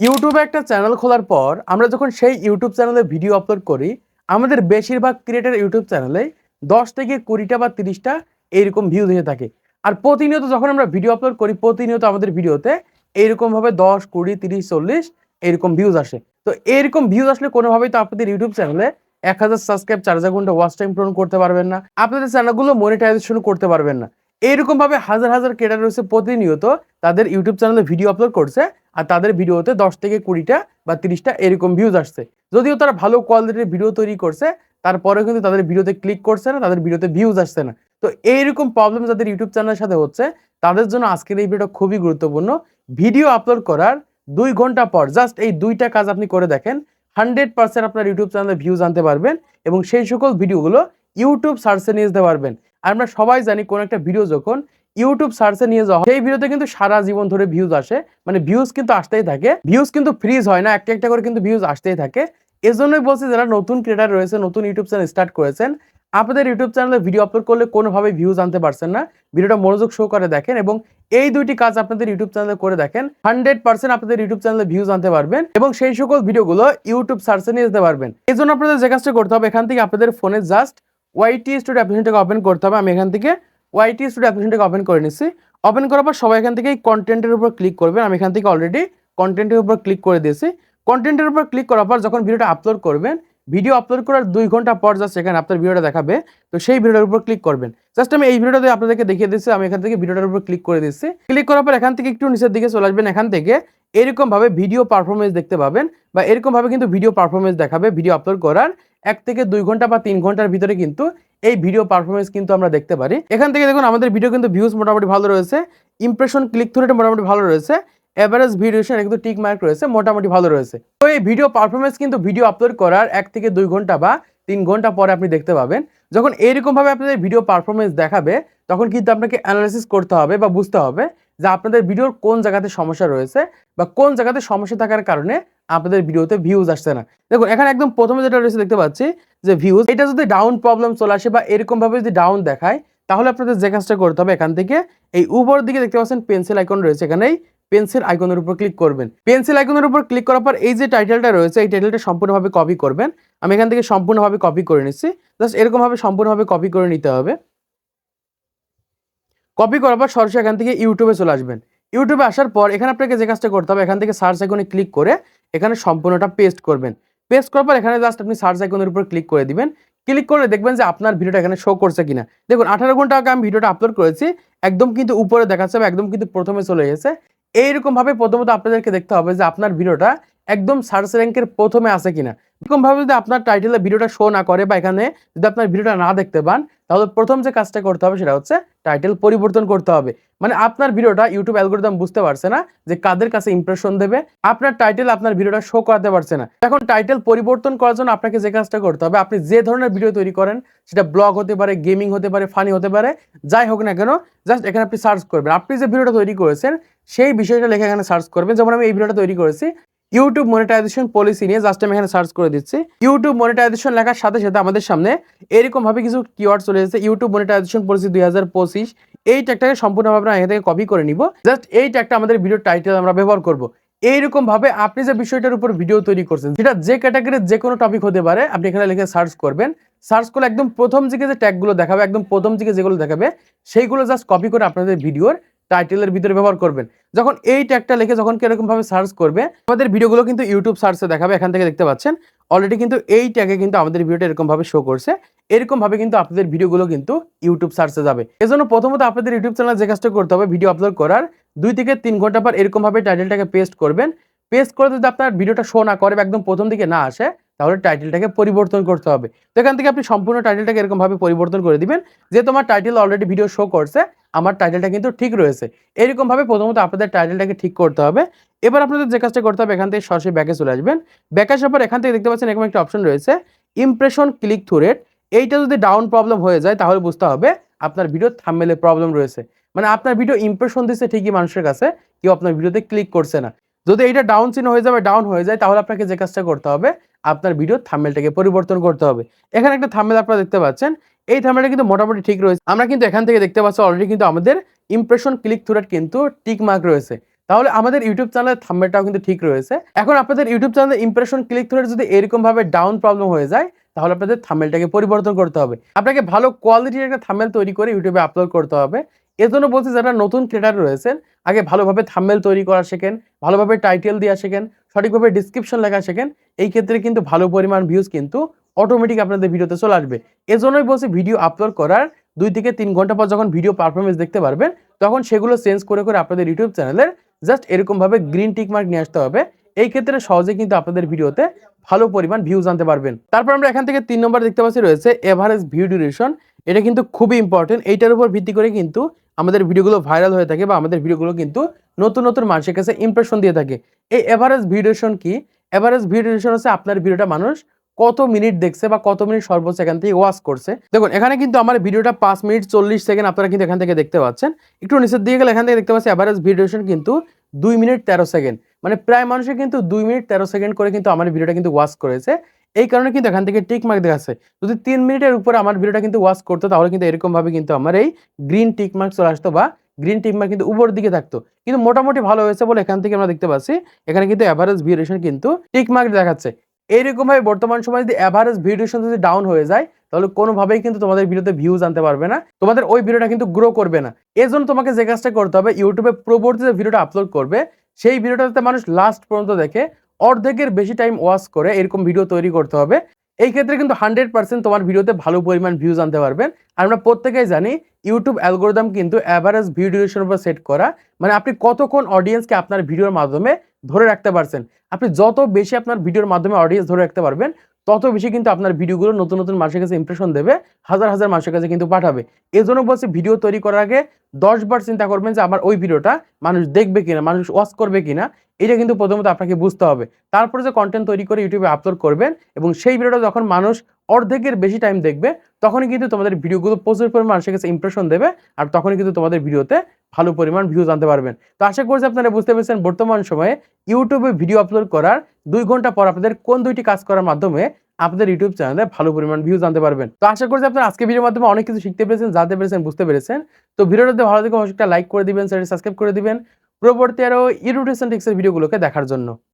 ইউটিউবে একটা চ্যানেল খোলার পর আমরা যখন সেই ইউটিউব চ্যানেলে ভিডিও আপলোড করি, আমাদের বেশিরভাগ ক্রিয়েটার ইউটিউব চ্যানেলে দশ থেকে কুড়িটা বা তিরিশটা এইরকম ভিউজ এসে থাকে। আর প্রতিনিয়ত যখন আমরা ভিডিও আপলোড করি, প্রতিনিয়ত আমাদের ভিডিওতে এইরকমভাবে দশ, কুড়ি, তিরিশ, চল্লিশ এরকম ভিউজ আসে। তো এরকম ভিউজ আসলে কোনোভাবেই তো আপনাদের ইউটিউব চ্যানেলে এক হাজার সাবস্ক্রাইব চার হাজার ঘণ্টা ওয়াচ টাইম পূরণ করতে পারবেন না। আপনাদের চ্যানেলগুলো মনিটাইজেশন করতে পারবেন না। এইরকম ভাবে হাজার হাজার ক্রিয়েটার রয়েছে প্রতিনিয়ত, তাদের ইউটিউব চ্যানেলে ভিডিও আপলোড করছে, আর তাদের ভিডিওতে দশ থেকে কুড়িটা বা তিরিশটা এরকম ভিউজ আসছে। যদিও তারা ভালো কোয়ালিটির ভিডিও তৈরি করছে তারপরে কিন্তু তাদের ভিডিওতে ক্লিক করছে না, তাদের ভিডিওতে ভিউজ আসছে না। তো এইরকম প্রবলেম যাদের ইউটিউব চ্যানেলের সাথে হচ্ছে, তাদের জন্য আজকের এই ভিডিওটা খুবই গুরুত্বপূর্ণ। ভিডিও আপলোড করার দুই ঘণ্টা পর জাস্ট এই দুইটা কাজ আপনি করে দেখেন হান্ড্রেড পার্সেন্ট আপনার ইউটিউব চ্যানেলে ভিউজ আনতে পারবেন এবং সেই সকল ভিডিওগুলো ইউটিউব সার্চে নিয়ে যেতে পারবেন। আমরা সবাই জানি কোন একটা ভিডিও যখন ইউটিউব সার্চে নিয়ে যাওয়া সেই ভিডিওতে কিন্তু সারা জীবন ধরে ভিউজ আসে। মানে ভিউজ কিন্তু আসতেই থাকে। ভিউজ কিন্তু ফ্রিজ হয় না, একটা একটা করে কিন্তু ভিউজ আসতেই থাকে। এজন্যই বলছি, যারা নতুন ক্রিয়েটার রয়েছে নতুন ইউটিউব চ্যানেল স্টার্ট করেছেন, আপনাদের ইউটিউব চ্যানেলে ভিডিও আপলোড করলে কোনোভাবে ভিউজ আনতে পারছেন না। ভিডিওটা মনোযোগ শো করে দেখেন এবং এই দুইটি কাজ আপনাদের ইউটিউব চ্যানেলে করে দেখেন। হান্ড্রেড পার্সেন্ট আপনাদের ইউটিউব চ্যানেলে ভিউজ আনতে পারবেন এবং সেই সকল ভিডিওগুলো ইউটিউব সার্চে নিয়ে যেতে পারবেন। এই জন্য আপনাদের যে কাজটা করতে হবে, এখান থেকে আপনাদের ফোনে জাস্ট ওয়াইটি স্টুডিও অ্যাপ্লিকেশনটাকে ওপেন করতে হবে। আমি এখান থেকে ওয়াইটি স্টুডিও অ্যাপ্লিকেশনটাকে ওপেন করে নিচ্ছি ওপেন করার পর সবাই এখান থেকে এই কন্টেন্টের উপর ক্লিক করবেন। আমি এখান থেকে অলরেডি কন্টেন্টের উপর ক্লিক করে দিয়েছি। কন্টেন্টের উপর ক্লিক করার পর যখন ভিডিওটা আপলোড করবেন ভিডিও আপলোড করার দুই ঘণ্টা পর জাস্ট এখানে আপনার ভিডিওটা দেখাবে। তো সেই ভিডিওটার উপর ক্লিক করবেন। জাস্ট আমি এই ভিডিওটাতে আপনাদেরকে দেখিয়ে দিচ্ছি আমি এখান থেকে ভিডিওটার উপর ক্লিক করে দিচ্ছি ক্লিক করার পর এখান থেকে একটু নিচের দিকে চলে আসবেন। এখান থেকে এরকমভাবে ভিডিও পারফরমেন্স দেখতে পাবেন বা এরকমভাবে কিন্তু ভিডিও পারফরমেন্স দেখাবে ভিডিও আপলোড করার। এক থেকে দুই ঘণ্টা বা তিন ঘণ্টার ভিতরে কিন্তু এই ভিডিও পারফরমেন্স কিন্তু আমরা দেখতে পারি। এখান থেকে দেখুন, আমাদের ভিডিও কিন্তু ভিউজ মোটামুটি ভালো রয়েছে ইমপ্রেশন ক্লিক থ্রু মোটামুটি ভালো রয়েছে এভারেজ ভিডিওশন কিন্তু টিক মার্ক রয়েছে, মোটামুটি ভালো রয়েছে। তো এই ভিডিও পারফরমেন্স কিন্তু ভিডিও আপলোড করার এক থেকে দুই ঘণ্টা বা তিন ঘণ্টা পরে আপনি দেখতে পাবেন। যখন এইরকম ভাবে আপনাদের ভিডিও পারফরমেন্স দেখাবে, তখন কিন্তু আপনাকে অ্যানালাইসিস করতে হবে বা বুঝতে হবে যে আপনাদের ভিডিওর কোন জায়গাতে সমস্যা রয়েছে বা কোন জায়গাতে সমস্যা থাকার কারণে আপনাদের ভিডিওতে ভিউজ আসছে না। দেখুন, এখানে একদম প্রথমে যেটা রয়েছে দেখতে পাচ্ছি যে ভিউজ এটা যদি ডাউন প্রবলেম চলে আসে বা এরকম ভাবে যদি ডাউন দেখায়, তাহলে আপনাদের যে কাজটা করতে হবে এখান থেকে, এই উপরের দিকে দেখতে পাচ্ছেন পেন্সিল আইকন রয়েছে এখানে এই পেন্সিল আইকনের উপর ক্লিক করবেন। পেন্সিল আইকনের উপর ক্লিক করার পর এই যে টাইটেলটা রয়েছে, এই টাইটেলটা সম্পূর্ণভাবে কপি করবেন। আমি এখান থেকে সম্পূর্ণভাবে কপি করে নিচ্ছি। জাস্ট এরকমভাবে সম্পূর্ণভাবে কপি করে নিতে হবে। কপি করার পর সরাসরি এখান থেকে ইউটিউবে চলে আসবেন। ইউটিউবে আসার পর এখানে আপনাকে যে কাজটা করতে হবে, এখান থেকে সার্চ আইকনে ক্লিক করে এখানে সম্পূর্ণটা পেস্ট করবেন। পেস্ট করার পর এখানে জাস্ট আপনি সার্চ আইকনের উপর ক্লিক করে দিবেন। ক্লিক করে দেখবেন যে আপনার ভিডিওটা এখানে শো করছে কিনা। দেখুন, আঠারো ঘণ্টা আগে আমি ভিডিওটা আপলোড করেছি, একদম কিন্তু উপরে দেখাচ্ছে একদম কিন্তু প্রথমে চলে গেছে। এইরকম ভাবে প্রথমত আপনাদেরকে দেখতে হবে যে আপনার ভিডিওটা একদম সার্চ র্যাঙ্কের প্রথমে আসে কিনা। এরকমভাবে যদি আপনার টাইটেলে ভিডিওটা শো না করে বা এখানে যদি আপনার ভিডিওটা না দেখতে পান তাহলে প্রথম যে কাজটা করতে হবে সেটা হচ্ছে টাইটেল পরিবর্তন করতে হবে। মানে আপনার ভিডিওটা ইউটিউব অ্যালগোরিদম বুঝতে পারছে না যে কাদের কাছে ইমপ্রেশন দেবে, আপনার টাইটেল আপনার ভিডিওটা শো করাতে পারছে না। এখন টাইটেল পরিবর্তন করার জন্য আপনাকে যে কাজটা করতে হবে, আপনি যে ধরনের ভিডিও তৈরি করেন, সেটা ব্লগ হতে পারে গেমিং হতে পারে ফানি হতে পারে, যাই হোক না কেন জাস্ট এখানে আপনি সার্চ করবেন। আপনি যে ভিডিওটা তৈরি করেছেন, সেই বিষয়টা লেখা এখানে সার্চ করবেন। যেমন আমি এই ভিডিওটা তৈরি করেছি ইউটিউব মনিটাইজেশন পলিসি নিয়ে জাস্ট আমি এখানে সার্চ করে দিচ্ছি। ইউটিউব মনিটাইজেশন লেখার সাথে সাথে আমাদের সামনে এরকম ভাবে কিছু কিওয়ার্ড চলে এসেছে। ইউটিউব মনিটাইজেশন পলিসি দুই হাজার পঁচিশ, এই ট্যাগটাকে সম্পূর্ণভাবে আমরা এখান থেকে কপি করে নিব। জাস্ট এই ট্যাগটা আমাদের ভিডিও টাইটেল আমরা ব্যবহার করব। এইরকম ভাবে আপনি যে বিষয়টার উপর ভিডিও তৈরি করছেন, সেটা যে ক্যাটাগরির যে কোনো টপিক হতে পারে, আপনি এখানে লিখে সার্চ করবেন। সার্চ করলে একদম প্রথম দিকে যে ট্যাগগুলো দেখাবে, একদম প্রথম দিকে যেগুলো দেখাবে, সেইগুলো জাস্ট কপি করে আপনাদের ভিডিওর টাইটেলের ভিতরে ব্যবহার করবেন। যখন এই ট্যাগটা লিখে যখন কীরকম ভাবে সার্চ করবে, আমাদের ভিডিওগুলো কিন্তু ইউটিউব সার্চে দেখাবে, এখান থেকে দেখতে পাচ্ছেন। অলরেডি কিন্তু এই ট্যাগে কিন্তু আমাদের ভিডিওটা এরকম ভাবে শো করছে। এরকম ভাবে কিন্তু আপনাদের ভিডিওগুলো কিন্তু ইউটিউব সার্চে যাবে। এজন্য প্রথমত আপনাদের ইউটিউব চ্যানেল যে কাজটা করতে হবে ভিডিও আপলোড করার দুই থেকে তিন ঘণ্টা পর এরকম ভাবে টাইটেলটাকে পেস্ট করবেন। পেস্ট করে যদি আপনার ভিডিওটা শো না করে একদম প্রথম দিকে না আসে, তাহলে টাইটেলটাকে পরিবর্তন করতে হবে। তো এখান থেকে আপনি সম্পূর্ণ টাইটেলটাকে এরকম ভাবে পরিবর্তন করে দিবেন। যে তোমার টাইটেল অলরেডি ভিডিও শো করছে আমার টাইটেলটা কিন্তু ঠিক রয়েছে। এরকম ভাবে প্রথমত আপনাদের টাইটেলটাকে ঠিক করতে হবে। এবার আপনাদের যে কাজটা করতে হবে, এখান থেকে সরাসরি ব্যাকে চলে আসবেন। ব্যাকে আসার পর এখান থেকে দেখতে পাচ্ছেন এরকম একটা অপশন রয়েছে ইমপ্রেশন ক্লিক থ্রু রেট এইটা যদি ডাউন প্রবলেম হয়ে যায়, তাহলে বুঝতে হবে আপনার ভিডিও থাম্বেলে প্রবলেম রয়েছে। মানে আপনার ভিডিও ইমপ্রেশন দিচ্ছে ঠিকই মানুষের কাছে, কেউ আপনার ভিডিওতে ক্লিক করছে না। যদি এইটা ডাউন চিহ্ন হয়ে যাবে ডাউন হয়ে যায়, তাহলে আপনাকে যে কাজটা করতে হবে, আপনার ভিডিও থাম্বেলটাকে পরিবর্তন করতে হবে। এখানে একটা থাম্বেল আপনারা দেখতে পাচ্ছেন এই থাম্বেলটা কিন্তু মোটামুটি ঠিক রয়েছে। আমরা কিন্তু এখান থেকে দেখতে পাচ্ছি অলরেডি কিন্তু আমাদের ইমপ্রেশন ক্লিক থ্রু রেট কিন্তু টিক মার্ক রয়েছে। তাহলে আমাদের ইউটিউব চ্যানেলের থাম্বেলটাও কিন্তু ঠিক রয়েছে। এখন আপনাদের ইউটিউব চ্যানেলের ইমপ্রেশন ক্লিক থ্রু যদি এরকম ভাবে ডাউন প্রবলেম হয়ে যায়, তাহলে আপনাদের থাম্বেলটাকে পরিবর্তন করতে হবে। আপনাকে ভালো কোয়ালিটির একটা থাম্বেল তৈরি করে ইউটিউবে আপলোড করতে হবে। এজন্য বলছি যারা নতুন ক্রিয়েটার রয়েছেন, আগে ভালোভাবে থাম্বেল তৈরি করা শেখেন, ভালোভাবে টাইটেল দেওয়া শেখেন, সঠিকভাবে ডিসক্রিপশন লেখা শেখেন, এই ক্ষেত্রে কিন্তু ভালো পরিমাণ ভিউজ কিন্তু অটোমেটিক আপনাদের ভিডিওতে চলে আসবে। এজন্যই বলছি ভিডিও আপলোড করার দুই থেকে তিন ঘণ্টা পর যখন ভিডিও পারফরমেন্স দেখতে পারবেন, তখন সেগুলো চেঞ্জ করে করে আপনাদের ইউটিউব চ্যানেলের জাস্ট এরকমভাবে গ্রিন টিক মার্ক নিয়ে আসতে হবে। এই ক্ষেত্রে সহজে কিন্তু আপনাদের ভিডিওতে ভালো পরিমাণ ভিউ জানতে পারবেন। তারপর আমরা এখান থেকে তিন নম্বর দেখতে পাচ্ছি রয়েছে এভারেজ ভিউ ডিউরেশন এটা কিন্তু খুবই ইম্পর্টেন্ট এইটার উপর ভিত্তি করে কিন্তু আমাদের ভিডিওগুলো ভাইরাল হয়ে থাকে বা আমাদের ভিডিওগুলো কিন্তু নতুন নতুন মানুষের কাছে ইমপ্রেশন দিয়ে থাকে। এই এভারেজ ভিউ ডিউরেশন কি? এভারেজ ভিউ ডিউরেশন হচ্ছে আপনার ভিডিওটা মানুষ কত মিনিট দেখছে বা কত মিনিট সর্বোচ্চ এখান থেকে ওয়াচ করছে। দেখুন, এখানে কিন্তু আমার ভিডিওটা পাঁচ মিনিট চল্লিশ সেকেন্ড আপনারা কিন্তু এখান থেকে দেখতে পাচ্ছেন। একটু নিচের দিকে গেলে এখান থেকে দেখতে পাচ্ছি অ্যাভারেজ ভিডিওশন কিন্তু দুই মিনিট তেরো সেকেন্ড। মানে প্রায় মানুষের কিন্তু দুই মিনিট তেরো সেকেন্ড করে কিন্তু আমার ভিডিওটা কিন্তু ওয়াচ করেছে। এই কারণে কিন্তু এখান থেকে টিক মার্ক দেখাচ্ছে। যদি তিন মিনিটের উপরে আমার ভিডিওটা কিন্তু ওয়াচ করতো, তাহলে কিন্তু এরকমভাবে কিন্তু আমার এই গ্রিন টিক মার্ক চলে আসতো বা গ্রিন টিক মার্ক কিন্তু উপর দিকে থাকতো। কিন্তু মোটামুটি ভালো হয়েছে বলে এখান থেকে আমরা দেখতে পাচ্ছি। এখানে কিন্তু অ্যাভারেজ ভিউরেশন কিন্তু টিক মার্ক দেখাচ্ছে। এইরকম ভাবে বর্তমান সময় যদি অ্যাভারেজ ভিডিওশন যদি ডাউন হয়ে যায়, তাহলে কোনোভাবেই কিন্তু তোমাদের ভিডিওতে ভিউজ আনতে পারবে না। তোমাদের ওই ভিডিওটা কিন্তু গ্রো করবে না। এই জন্য তোমাকে যে কাজটা করতে হবে ইউটিউবে পরবর্তী যে ভিডিওটা আপলোড করবে। সেই ভিডিওটা যাতে মানুষ লাস্ট পর্যন্ত দেখে অর্ধেকের বেশি টাইম ওয়াচ করে এরকম ভিডিও তৈরি করতে হবে। এই ক্ষেত্রে কিন্তু হান্ড্রেড পার্সেন্ট তোমার ভিডিওতে ভালো পরিমাণ ভিউজ আনতে পারবেন। আর আমরা প্রত্যেকেই জানি ইউটিউব অ্যালগোরিদম কিন্তু অ্যাভারেজ ভিডিও ডিউরেশনের উপর সেট করা। মানে আপনি কতক্ষণ অডিয়েন্সকে আপনার ভিডিওর মাধ্যমে ধরে রাখতে পারছেন। আপনি যত বেশি আপনার ভিডিওর মাধ্যমে অডিয়েন্স ধরে রাখতে পারবেন, তত বেশি কিন্তু আপনার ভিডিওগুলো নতুন নতুন মানুষের কাছে ইমপ্রেশন দেবে, হাজার হাজার মানুষের কাছে কিন্তু পাঠাবে। এই জন্য বলছি ভিডিও তৈরি করার আগে দশ বার চিন্তা করবেন যে আমার ওই ভিডিওটা মানুষ দেখবে কিনা, মানুষ ওয়াচ করবে কিনা, এটা কিন্তু প্রথমত আপনাকে বুঝতে হবে। তারপরে যে কন্টেন্ট তৈরি করে ইউটিউবে আপলোড করবেন এবং সেই ভিডিওটা যখন মানুষ অর্ধেকের বেশি টাইম দেখবে, তখনই কিন্তু তোমাদের ভিডিওগুলো প্রচুর পরিমাণ মানুষের কাছে ইমপ্রেশন দেবে আর তখনই কিন্তু তোমাদের ভিডিওতে ভালো পরিমাণ ভিউজ আনতে পারবেন। তো আশা করছি আপনারা বুঝতে পেরেছেন বর্তমান সময়ে ইউটিউবে ভিডিও আপলোড করার দুই ঘণ্টা পর আপনাদের কোন দুইটি কাজ করার মাধ্যমে আপনাদের ইউটিউব চ্যানেলে ভালো পরিমাণ ভিউজ আনতে পারবেন। তো আশা করছি আপনারা আজকে ভিডিওর মাধ্যমে অনেক কিছু শিখতে পেরেছেন, জানতে পেরেছেন, বুঝতে পেরেছেন। তো ভিডিওটাতে ভালো থেকে অবশ্যই লাইক করে দিবেন সাবস্ক্রাইব করে দিবেন। পরবর্তী আরও ইউটিউব টিক্সের ভিডিওগুলোকে দেখার জন্য।